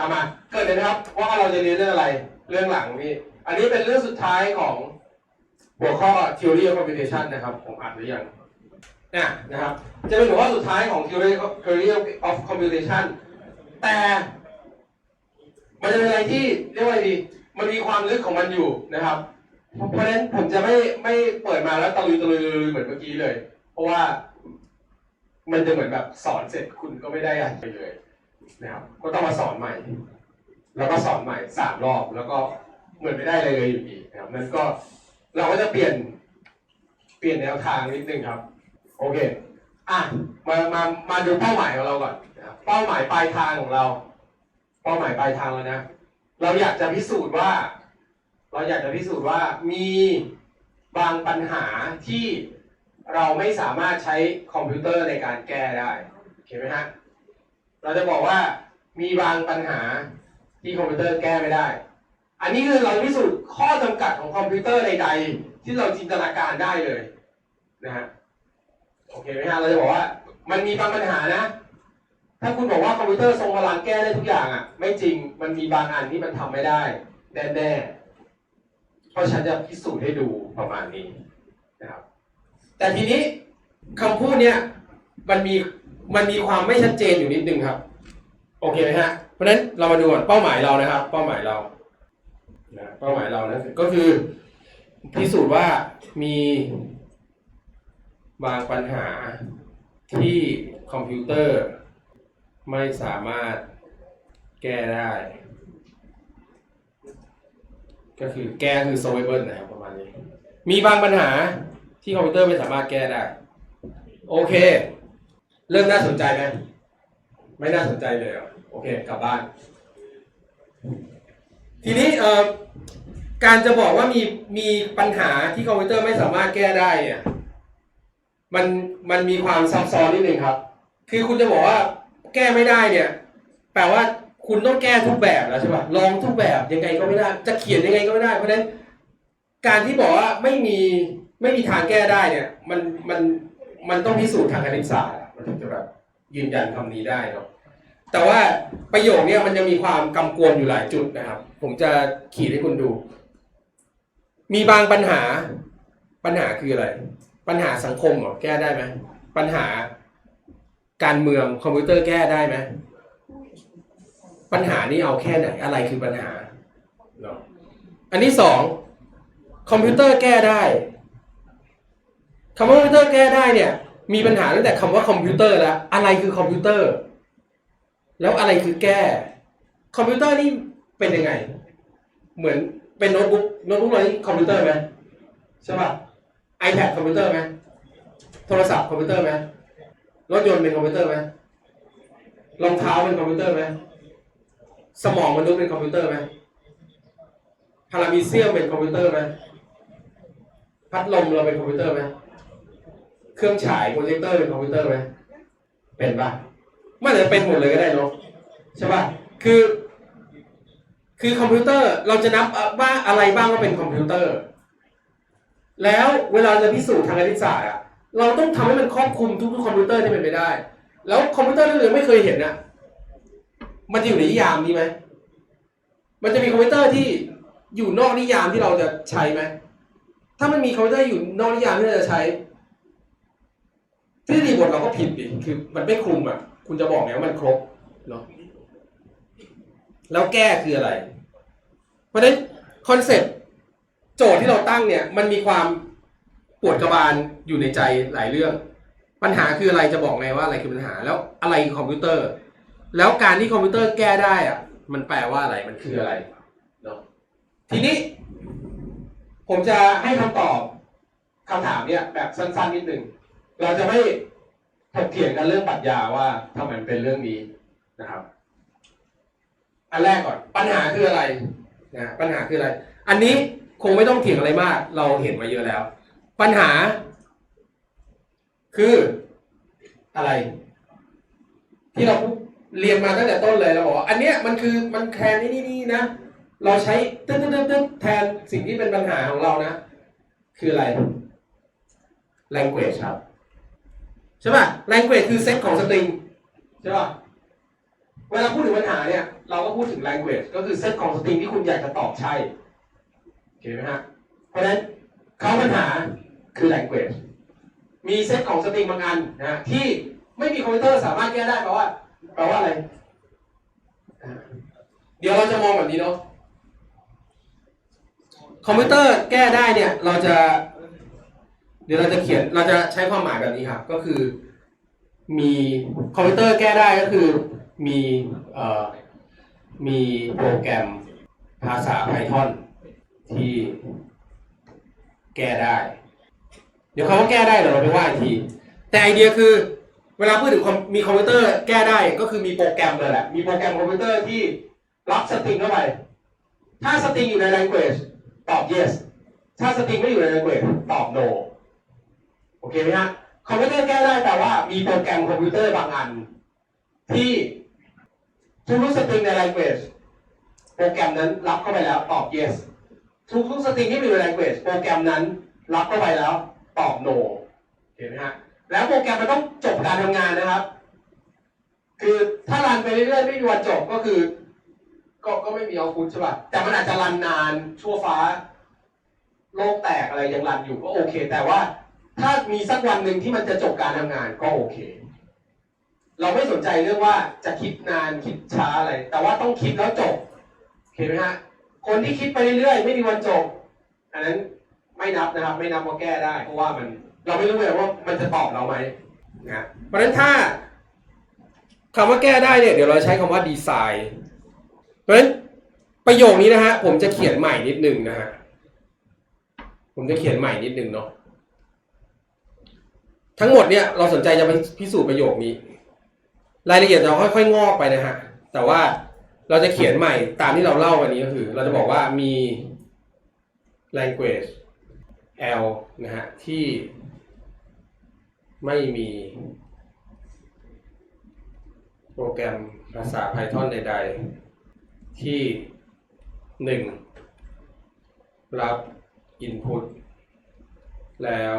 อามาเกิดเลยนะครับว่าเราจะเรียนเรื่องอะไรเรื่องหลังนี่อันนี้เป็นเรื่องสุดท้ายของหัวข้อ theory of computation นะครับ ผมอ่านหรือยังเนี่ยนะครับ จะเป็นหัวข้อสุดท้ายของ theory theory of computation แต่มันจะเป็นอะไรที่เรียกว่าอะไรดีมันมีความลึกของมันอยู่นะครับ เพราะฉะนั้นผมจะไม่ไม่เปิดมาแล้วตะลุยตะลุยตะลุยเหมือนเมื่อกี้เลย เพราะว่ามันจะเหมือนแบบสอนเสร็จคุณก็ไม่ได้อะไรไปเลย นะครับก็ต้องมาสอนใหม่ แล้วก็สอนใหม่สามรอบ แล้วก็เหมือนไม่ได้อะไรเลยอยู่ดีนะครับนั่นก็เราก็จะเปลี่ยนเปลี่ยนแนวทางนิดนึงครับ โอเคอะมามามาดูเป้าหมายของเราก่อนนะครับเป้าหมายปลายทางของเรา เป้าหมายปลายทางแล้วนะ เราอยากจะพิสูจน์ว่า เราอยากจะพิสูจน์ว่ามีบางปัญหาที่เราไม่สามารถใช้คอมพิวเตอร์ในการแก้ได้เห็นไหมฮะ เราจะบอกว่ามีบางปัญหาที่คอมพิวเตอร์แก้ไม่ได้ อันนี้คือเราพิสูจน์ข้อจำกัดของคอมพิวเตอร์ใดๆ ที่เราจินตนาการได้เลยนะฮะโอเคไหมฮะเราจะบอกว่า มันมีบางปัญหานะ ถ้าคุณบอกว่าคอมพิวเตอร์ทรงพลังแก้ได้ทุกอย่างอะ ไม่จริงมันมีบางอันที่มันทำไม่ได้แน่ๆเพราะฉันจะพิสูจน์ให้ดูประมาณนี้นะครับแต่ทีนี้คำพูดเนี่ยมันมี มันมีความไม่ชัดเจนอยู่นิดนึงครับ โอเคไหมฮะ เพราะฉะนั้นเรามาดูก่อนเป้าหมายเรานะครับ เป้าหมายเรานะเป้าหมายเรานะก็คือพิสูจน์ว่ามีบางปัญหาที่คอมพิวเตอร์ ไม่สามารถแก้ได้ ก็คือแก้คือ solvable นะครับประมาณนี้ มีบางปัญหาที่คอมพิวเตอร์ไม่สามารถแก้ได้ โอเค เริ่มน่าสนใจไหมไม่น่าสนใจเลยเหรอโอเคกลับบ้าน ทีนี้เอ่อการจะบอกว่ามีมีปัญหาที่คอมพิวเตอร์ไม่สามารถแก้ได้เนี่ยมันมันมีความซับซ้อนนิดนึงครับ คือคุณจะบอกว่าแก้ไม่ได้เนี่ย แปลว่าคุณต้องแก้ทุกแบบแล้วใช่ป่ะลองทุกแบบยังไงก็ไม่ได้ จะเขียนยังไงก็ไม่ได้ เพราะฉะนั้นการที่บอกว่าไม่มีไม่มีทางแก้ได้เนี่ย มันมันมันต้องพิสูจน์ทางคณิตศาสตร์ มันถึงจะแบบยืนยันคำนี้ได้เนาะแต่ว่าประโยคเนี่ยมันจะมีความกำกวมอยู่หลายจุดนะครับ ผมจะขีดให้คุณดู มีบางปัญหา ปัญหาคืออะไร ปัญหาสังคมเหรอแก้ได้ไหมปัญหาการเมืองคอมพิวเตอร์แก้ได้ไหมปัญหานี่เอาแค่ไหนอะไรคือปัญหาเนาะอันที่สองคอมพิวเตอร์แก้ได้คำว่าคอมพิวเตอร์แก้ได้เนี่ย มีปัญหาตั้งแต่คำว่าคอมพิวเตอร์แล้ว อะไรคือคอมพิวเตอร์ แล้วอะไรคือแก้ คอมพิวเตอร์นี่เป็นยังไง เหมือนเป็นโน้ตบุ๊กโน้ตบุ๊กอะไรคอมพิวเตอร์ไหมใช่ป่ะ iPad คอมพิวเตอร์ไหมโทรศัพท์คอมพิวเตอร์ไหมรถยนต์เป็นคอมพิวเตอร์ไหมรองเท้าเป็นคอมพิวเตอร์ไหมสมองมนุษย์เป็นคอมพิวเตอร์ไหมพารามีเซียมเป็นคอมพิวเตอร์ไหมพัดลมเราเป็นคอมพิวเตอร์ไหม เครื่องฉายโปรเจคเตอร์เป็นคอมพิวเตอร์ไหมเป็นปะไม่อาจะเป็นหมดเลยก็ได้เนาะใช่ปะคือ คือคอมพิวเตอร์เราจะนับว่าอะไรบ้างว่าเป็นคอมพิวเตอร์ แล้วเวลาจะพิสูจน์ทางคณิตศาสตร์อะเราต้องทำให้มันครอบคลุมทุกๆคอมพิวเตอร์ที่เป็นไปได้ แล้วคอมพิวเตอร์ที่เรายังไม่เคยเห็นอะมันจะอยู่ในนิยามนี้ไหมมันจะมีคอมพิวเตอร์ที่อยู่นอกนิยามที่เราจะใช้ไหมถ้ามันมีคอมพิวเตอร์อยู่นอกนิยามที่เราจะใช้ ทฤษฎีบทเราก็ผิดดิคือ มันไม่คลุมอะ คุณจะบอกไงว่ามันครบเนาะแล้วแก้คืออะไร เพราะฉะนั้นคอนเซ็ปต์โจทย์ที่เราตั้งเนี่ย มันมีความปวดกระบาลอยู่ในใจหลายเรื่อง ปัญหาคืออะไรจะบอกไงว่าอะไรคือปัญหา แล้วอะไรคือคอมพิวเตอร์ แล้วการที่คอมพิวเตอร์แก้ได้อะ มันแปลว่าอะไรมันคืออะไรเนาะทีนี้ ผมจะให้คำตอบคำถามเนี่ยแบบสั้นๆนิดหนึ่ง เราจะไม่ถกเถียงกันเรื่องปรัชญาว่าทำไมเป็นเรื่องนี้นะครับ อันแรกก่อนปัญหาคืออะไรนะปัญหาคืออะไร อันนี้คงไม่ต้องเถียงอะไรมาก เราเห็นมาเยอะแล้ว ปัญหา คืออะไร ที่เราเรียนมาตั้งแต่ต้นเลยเราบอกว่าอันเนี้ยมันคือมันแทนนี่นี่นะเราใช้ตึ๊ดตึ๊ดตึ๊ดตึ๊ดแทนสิ่งที่เป็นปัญหาของเรานะ คืออะไร language ครับ ใช่ป่ะ language คือเซตของสตริงใช่ป่ะ เวลาพูดถึงปัญหาเนี่ย เราก็พูดถึง language ก็คือเซตของสตริงที่คุณอยากจะตอบใช่โอเคไหมฮะ เพราะฉะนั้นเขาปัญหาคือ language มีเซตของสตริงบางอันนะฮะที่ไม่มีคอมพิวเตอร์สามารถแก้ได้แปลว่าแปลว่าอะไร เดี๋ยวเราจะมองแบบนี้เนาะคอมพิวเตอร์แก้ได้เนี่ย เราจะ ดี๋ยวเราจะเขียนเราจะใช้ความหมายแบบนี้ครับก็คือ มีคอมพิวเตอร์แก้ได้ก็คือมีเอ่อมีโปรแกรมภาษา Python ที่แก้ได้ เดี๋ยวคำว่าแก้ได้เดี๋ยวเราไปว่าอีกที แต่ไอเดียคือเวลาพูดถึงคอมมีคอมพิวเตอร์แก้ได้ก็คือมีโปรแกรมเลยแหละ มีโปรแกรมคอมพิวเตอร์ที่รับสตริงเข้าไป ถ้าสตริงอยู่ใน language ตอบ yes ถ้าสตริงไม่อยู่ใน language ตอบ no โอเคไหมฮะคอมพิวเตอร์แก้ได้แต่ว่ามีโปรแกรมคอมพิวเตอร์บางอัน ที่ทุกทุกสตริงใน language โปรแกรมนั้นรับเข้าไปแล้วตอบ yes ทุกทุกสตริงที่มีใน language โปรแกรมนั้นรับเข้าไปแล้วตอบ no เห็นไหมฮะแล้วโปรแกรมมันต้องจบการทำงานนะครับ คือถ้ารันไปเรื่อยๆไม่มีวันจบก็คือ ก็ก็ไม่มีเอาพุทใช่ป่ะแต่มันอาจจะรันนานชั่วฟ้า โลกแตกอะไรยังรันอยู่ก็โอเค แต่ว่า ถ้ามีสักวันหนึ่งที่มันจะจบการทำงานก็โอเค เราไม่สนใจเรื่องว่าจะคิดนานคิดช้าอะไร แต่ว่าต้องคิดแล้วจบโอเคไหมฮะคนที่คิดไปเรื่อยๆไม่มีวันจบ อันนั้นไม่นับนะครับ ไม่นับว่าแก้ได้ เพราะว่ามันเราไม่รู้เลยว่ามันจะตอบเราไหมนะเพราะฉะนั้นถ้าคำว่าแก้ได้เนี่ยเดี๋ยวเราใช้คำว่าดีไซน์เพราะฉะนั้นประโยคนี้นะฮะผมจะเขียนใหม่นิดนึงนะฮะผมจะเขียนใหม่นิดนึงเนาะ ทั้งหมดเนี่ยเราสนใจจะไปพิสูจน์ประโยคนี้ รายละเอียดเราค่อยๆงอกไปนะฮะ แต่ว่าเราจะเขียนใหม่ตามที่เราเล่าวันนี้ก็คือ เราจะบอกว่ามี language L นะฮะ ที่ไม่มีโปรแกรมภาษา Python ใด ๆ ที่หนึ่งรับ Input แล้ว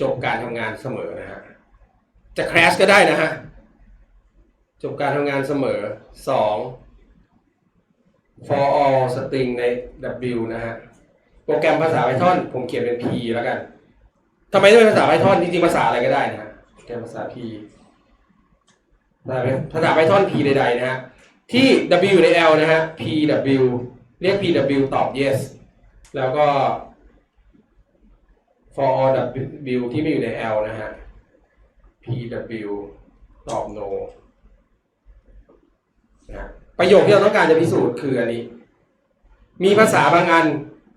จบการทำงานเสมอนะฮะจะ crash ก็ได้นะฮะจบการทำงานเสมอสอง for all string ใน W นะฮะโปรแกรมภาษา Python ผมเขียนเป็น P แล้วกันทำไมต้องเป็นภาษา Python จริงๆภาษาอะไรก็ได้นะฮะโปรแกรมภาษา P ได้ไหมภาษา Python P ใดๆนะฮะที่ W ใน L นะฮะ PW เรียก PW ตอบ yes แล้วก็ for all W ที่ไม่อยู่ใน L นะฮะ PW ตอบ no นะฮะประโยคที่เราต้องการจะพิสูจน์คืออันนี้ มีภาษาบางอัน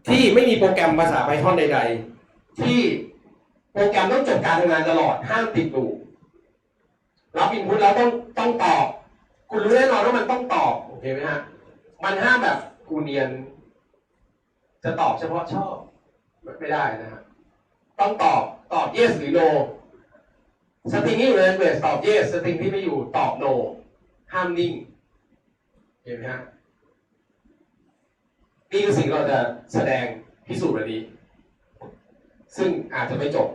ที่ไม่มีโปรแกรมภาษา Python ใด ๆ ที่โปรแกรมต้องจบการทำงานตลอดห้ามติดลูปรับอินพุตแล้วต้องต้องตอบ คุณรู้แน่นอนว่ามันต้องตอบโอเคไหมฮะมันห้ามแบบกูเนียน จะตอบเฉพาะชอบ ไม่ได้นะฮะ ต้องตอบตอบ yes หรือ no สตริงที่อยู่ใน language ตอบ yes สตริงที่ไม่อยู่ตอบ no ห้ามนิ่ง เห็นไหมฮะนี่คือสิ่งเราจะแสดงพิสูจน์วันนี้ ซึ่งอาจจะไม่จบ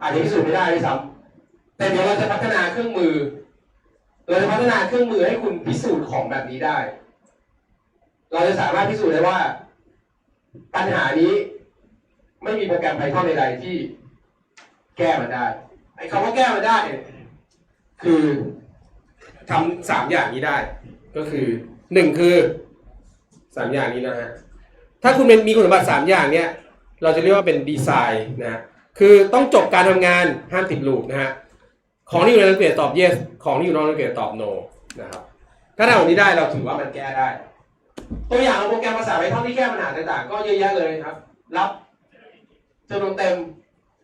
อาจจะพิสูจน์ไม่ได้ด้วยซ้ำแต่เดี๋ยวเราจะพัฒนาเครื่องมือ เราจะพัฒนาเครื่องมือให้คุณพิสูจน์ของแบบนี้ได้ เราจะสามารถพิสูจน์ได้ว่า ปัญหานี้ ไม่มีโปรแกรม Python ใดๆที่แก้มันได้ ไอ้คำว่าแก้มันได้เนี่ยคือทำสามอย่างนี้ได้ ก็คือหนึ่งคือสามอย่างนี้นะฮะถ้าคุณเป็นมีคุณสมบัติสามอย่างเนี้ยเราจะเรียกว่าเป็นดีไซน์นะฮะคือต้องจบการทำงานห้ามติดลูปนะฮะของที่อยู่ใน language ตอบ yes ของที่อยู่นอก language ตอบ no นะครับถ้าทำแบบนี้ได้เราถือว่ามันแก้ได้ ตัวอย่างของโปรแกรมภาษา Python ที่แก้ปัญหาต่างๆ ก็เยอะแยะเลยครับ รับ จำนวนเต็ม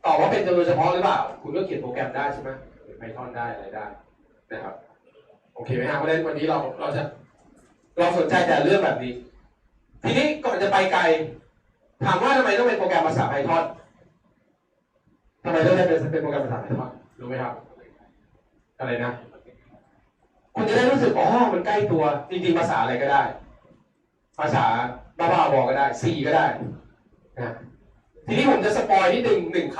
ตอบว่าเป็นจำนวนเฉพาะหรือเปล่า คุณก็เขียนโปรแกรมได้ใช่ไหมเขียนได้อะไรได้นะครับ โอเคไหมฮะเพราะฉะนั้นวันนี้เราเราจะเราสนใจแต่เรื่องแบบนี้ ทีนี้ก่อนจะไปไกล ถามว่าทำไมต้องเป็นโปรแกรมภาษา Python ทำไมต้องเป็นเป็นโปรแกรมภาษา Python รู้ไหมครับ อะไรนะ คุณจะได้รู้สึกอ๋อมันใกล้ตัว จริงๆภาษาอะไรก็ได้ ภาษาบ้าๆบอกก็ได้ C ก็ได้นะ ทีนี้ผมจะสปอยนิดหนึ่งหนึ่งค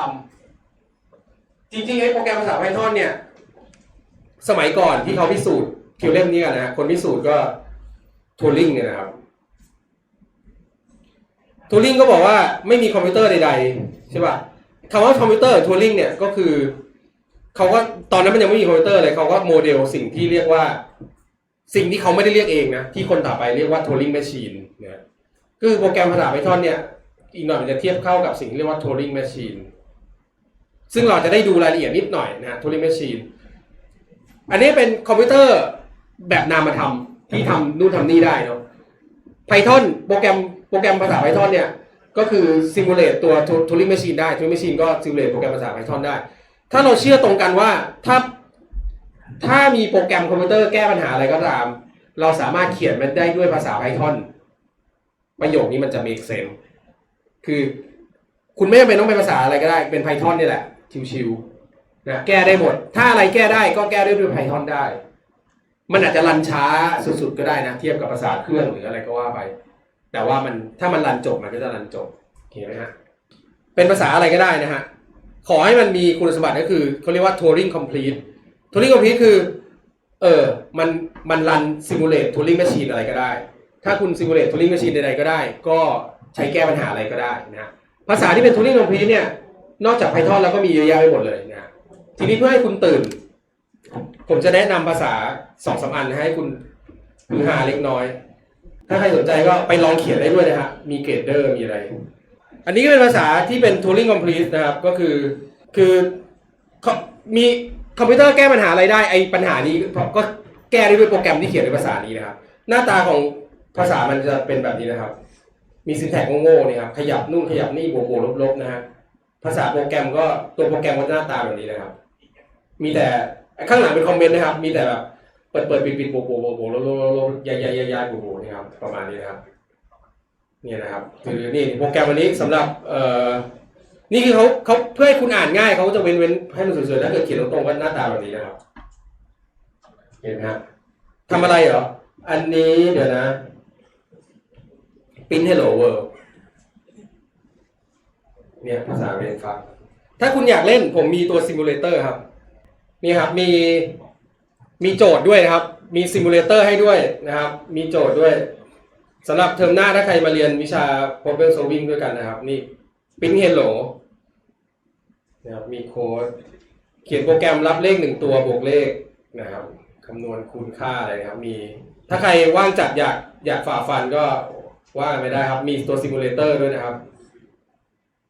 ำจริงๆไอ้โปรแกรมภาษา Python เนี่ย สมัยก่อนที่เขาพิสูจน์เทเลมนี้กันนะคนพิสูจน์ก็ทัวริงเนี่ยนะครับทัวริงก็บอกว่าไม่มีคอมพิวเตอร์ใดๆใช่ป่ะคำว่าคอมพิวเตอร์ทัวริงเนี่ยก็คือเขาก็ตอนนั้นมันยังไม่มีคอมพิวเตอร์เลยเขาก็โมเดลสิ่งที่เรียกว่า สิ่งที่เขาไม่ได้เรียกเองนะ ที่คนต่อไปเรียกว่า Turing Machine นะคือโปรแกรมภาษา Python เนี่ย อีกหน่อยมันจะเทียบเข้ากับสิ่งที่เรียกว่า Turing Machine ซึ่งเราจะได้ดูรายละเอียดนิดหน่อยนะฮะ Turing Machine อันนี้เป็นคอมพิวเตอร์แบบนามธรรมที่ทำนู่นทำนี่ได้เนาะ Python โปรแกรมโปรแกรมภาษา Python เนี่ย ก็คือ simulate ตัว Turing Machine ได้ Turing Machine ก็ simulate โปรแกรมภาษา Python ได้ ถ้าเราเชื่อตรงกันว่าถ้าถ้ามีโปรแกรมคอมพิวเตอร์แก้ปัญหาอะไรก็ตาม เราสามารถเขียนมันได้ด้วยภาษา Python ประโยคนี้มันจะ make sense คือ คุณไม่จำเป็นต้องเป็นภาษาอะไรก็ได้ เป็น Python นี่แหละ ชิวๆนะแก้ได้หมด ถ้าอะไรแก้ได้ก็แก้ด้ด้วย Python ได้ มันอาจจะรันช้าสุดๆก็ได้นะ เทียบกับภาษาเครื่องหรืออะไรก็ว่าไป แต่ว่ามันถ้ามันรันจบมันก็จะรันจบโอเคไหมฮะเป็นภาษาอะไรก็ได้นะฮะขอให้มันมีคุณสมบัติก็คือเขาเรียกว่า Turing complete Turing complete คือเออ มัน มันรันซิมูเลต Turing machine อะไรก็ได้ ถ้าคุณซิมูเลต Turing machine ใดๆก็ได้ ก็ ใช้แก้ปัญหาอะไรก็ได้นะฮะภาษาที่เป็น Turing complete เนี่ย นอกจาก Python แล้วก็มีเยอะแยะไปหมดเลยนะฮะทีนี้เพื่อให้คุณตื่น ผมจะแนะนำภาษาสองสามอันให้คุณคือหาเล็กน้อย ถ้าใครสนใจก็ไปลองเขียนได้ด้วยนะฮะมีเกรดเดอร์มีอะไร อันนี้ก็เป็นภาษาที่เป็น Turing complete นะครับ ก็คือคือมีคอมพิวเตอร์แก้ปัญหาอะไรได้ไอ้ปัญหานี้ก็แก้ได้ด้วยโปรแกรมที่เขียนในภาษานี้นะครับ หน้าตาของภาษามันจะเป็นแบบนี้นะครับ มีซินแท็กโง่ๆนี่ครับขยับนู่นขยับนี่บวกๆลบๆนะฮะภาษาโปรแกรมก็ตัวโปรแกรมก็จะหน้าตาแบบนี้นะครับ มีแต่ข้างหลังเป็นคอมเมนต์นะครับ มีแต่แบบเปิดเปิดปิดปิดบวกบวกบวกบวกลบลบลบลบย้ายยายยายบวกบวกนี่ครับ ประมาณนี้นะครับเนี่ยนะครับคือนี่โปรแกรมวันนี้สำหรับเอ่อนี่คือเขาเขาเพื่อให้คุณอ่านง่ายเขาจะเว้นเว้นให้มันสวยๆถ้าเกิดเขียนตรงๆก็หน้าตาแบบนี้นะครับ เห็นไหมฮะทำอะไรเหรออันนี้เดี๋ยวนะ ปิ้น hello world เนี่ยภาษาเรียนครับ ถ้าคุณอยากเล่นผมมีตัวซิมูเลเตอร์ครับ นี่ครับมีมีโจทย์ด้วยนะครับ มีซิมูเลเตอร์ให้ด้วยนะครับ มีโจทย์ด้วยสำหรับเทอมหน้าถ้าใครมาเรียนวิชา problem solving ด้วยกันนะครับ นี่ ping hello นะครับมีโค้ดเขียนโปรแกรมรับเลขหนึ่งตัวบวกเลขนะครับคำนวณคูณค่าอะไรนะครับ มี ถ้าใครว่างจัดอยากอยากฝ่าฟันก็ ว่าไม่ได้ครับ มีตัวซิมูเลเตอร์ด้วยนะครับ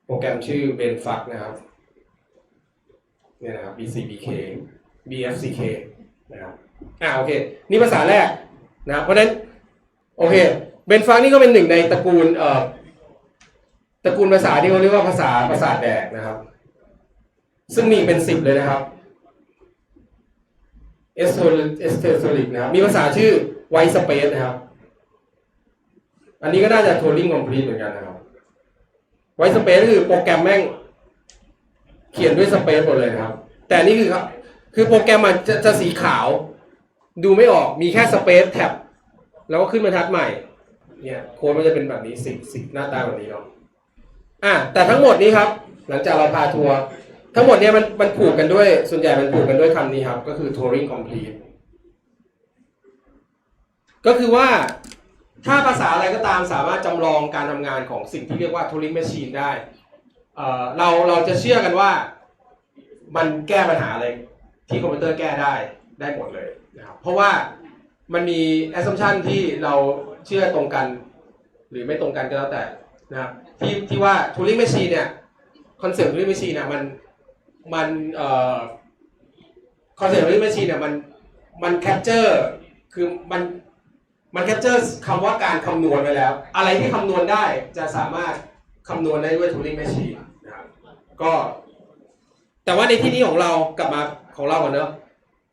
โปรแกรมชื่อ b e n f u c นะครับ เนี่ยนะครับ BCBK BFCK นะครับอ่าโอเค นี่ภาษาแรกนะครับเพราะฉะนั้น โอเคเบนฟังนี่ก็เป็นหนึ่งในตระกูลเอ่อตระกูลภาษาที่เขาเรียกว่าภาษาภาษาแดกนะครับ ซึ่งมีเป็นสิบเลยนะครับเอสโทเอสเทโซลิกนะครับมีภาษาชื่อไวสเปซนะครับ อันนี้ก็น่าจะโทลิงคอมพลีทเหมือนกันนะครับ ไวสเปซคือโปรแกรมแม่ง เขียนด้วยสเปซหมดเลยครับ แต่นี่คือครับ คือโปรแกรมมันจะจะสีขาว ดูไม่ออกมีแค่สเปซแท็บแล้วก็ขึ้นบรรทัดใหม่ เนี่ยโค้ดมันจะเป็นแบบนี้สิสิหน้าตาแบบนี้เนาะอะแต่ทั้งหมดนี้ครับ หลังจากเราพาทัวร์ทั้งหมดเนี่ยมันมันผูกกันด้วยส่วนใหญ่มันผูกกันด้วยคำนี้ครับ ก็คือ Turing complete ก็คือว่า ถ้าภาษาอะไรก็ตามสามารถจำลองการทำงานของสิ่งที่เรียกว่า Turing machine ได้เอ่อเราเราจะเชื่อกันว่ามันแก้ปัญหาอะไรที่คอมพิวเตอร์แก้ได้ได้หมดเลยนะครับเพราะว่ามันมี assumption ที่เราเชื่อตรงกัน หรือไม่ตรงกันก็แล้วแต่นะครับที่ที่ว่า Turing machine เนี่ยคอนเซ็ปต์ Turing machine เนี่ยมันมันเอ่อคอนเซ็ปต์ Turing machine เนี่ยมันมันแคปเจอร์คือมัน มันแคปเจอร์คำว่าการคำนวณไว้แล้ว อะไรที่คำนวณได้จะสามารถคำนวณได้ด้วย Turing machine นะครับก็ แต่ว่าในที่นี้ของเรากลับมาของเราก่อนเนอะ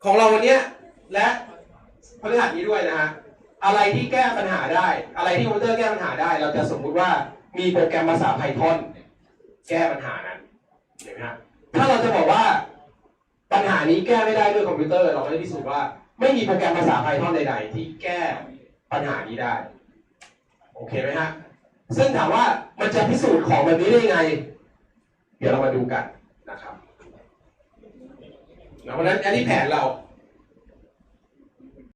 ของเราวันเนี้ยและพฤหัสนี้ด้วยนะฮะอะไรที่แก้ปัญหาได้ อะไรที่คอมพิวเตอร์แก้ปัญหาได้ เราจะสมมุติว่ามีโปรแกรมภาษา Python แก้ปัญหานั้นเห็นไหมฮะถ้าเราจะบอกว่าปัญหานี้แก้ไม่ได้ด้วยคอมพิวเตอร์ เราก็จะพิสูจน์ว่า ไม่มีโปรแกรมภาษา Python ใดๆที่แก้ ปัญหานี้ได้ โอเคไหมฮะซึ่งถามว่ามันจะพิสูจน์ของแบบนี้ได้ยังไง เดี๋ยวเรามาดูกันนะครับเพราะฉะนั้นอันนี้แผนเรา